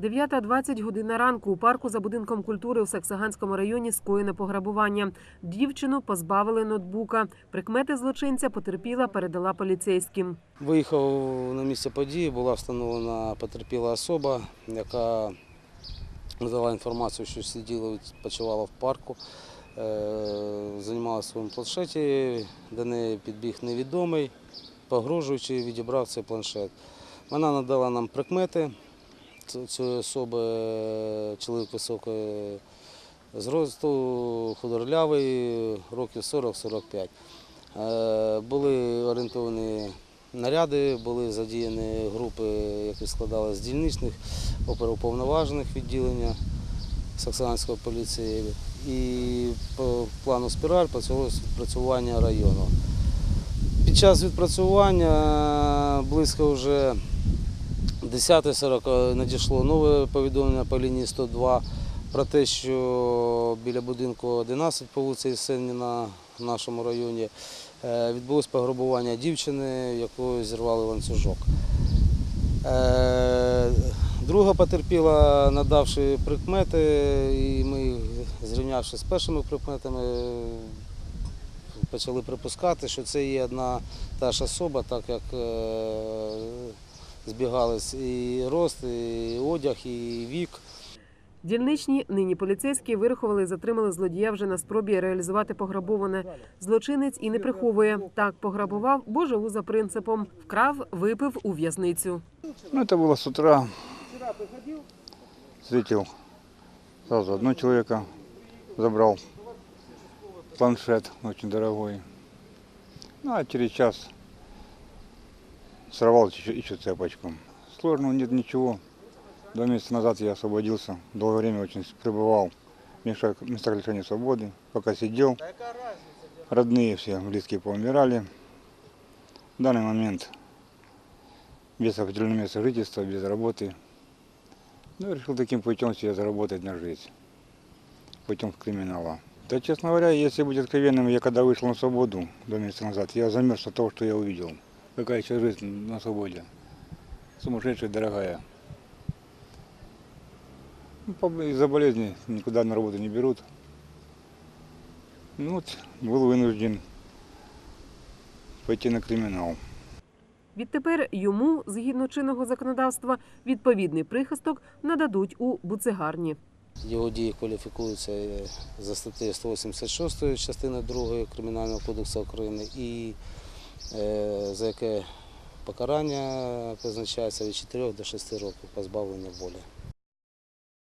9.20 година ранку у парку за будинком культури у Саксаганському районі скоєне пограбування. Дівчину позбавили ноутбука. Прикмети злочинця потерпіла, передала поліцейським. Виїхав на місце події, була встановлена потерпіла особа, яка надала інформацію, що сиділа, відпочивала в парку, е, займалася в своєму планшеті, до неї підбіг невідомий, погрожуючи, відібрав цей планшет. Вона надала нам прикмети цієї особи, е, чоловік високої зросту, худорлявий, років 40-45. Е, Були орієнтовані наряди, були задіяні групи, які складалися з дільничних оперуповноважених відділення Саксанської поліції. І по плану спіраль почалось відпрацювання району. Під час відпрацювання близько вже 10.40 надійшло нове повідомлення по лінії 102 про те, що біля будинку 11 по вулиці Єсеніна в нашому районі е, відбулось пограбування дівчини, якою зірвали ланцюжок. Е, Друга потерпіла, надавши прикмети, і ми, зрівнявши з першими прикметами, почали припускати, що це є одна та ж особа, так як е, збігались і рост, і одяг, і вік. Дільничні нині поліцейські вирахували і затримали злодія вже на спробі реалізувати пограбоване. Злочинець і не приховує. Так пограбував, бо живу за принципом. Вкрав, випив у в'язницю. Ну, это было с утра. Встретил сразу одного человека, забрал планшет очень дорогой. Ну, а через час сорвал еще, еще цепочку. Сложного нет ничего. Два месяца назад я освободился. Долгое время очень пребывал в местах местах лишения свободы. Пока сидел, родные все, близкие поумирали. В данный момент без определенного места жительства, без работы. Ну, решил таким путем себе заработать на жизнь, путем криминала. Да, честно говоря, если быть откровенным, я когда вышел на свободу два месяца назад, я замерз от того, что я увидел. Какая сейчас жизнь на свободе. Сумасшедшая, дорогая. Ну, Из-за болезни никуда на работу не берут. Ну, вот, был вынужден пойти на криминал. Відтепер йому, згідно чинного законодавства, відповідний прихисток нададуть у буцегарні. Його дії кваліфікуються е, за статтею 186 частини 2 Кримінального кодексу України і за яке покарання призначається від 4 до 6 років позбавлення волі.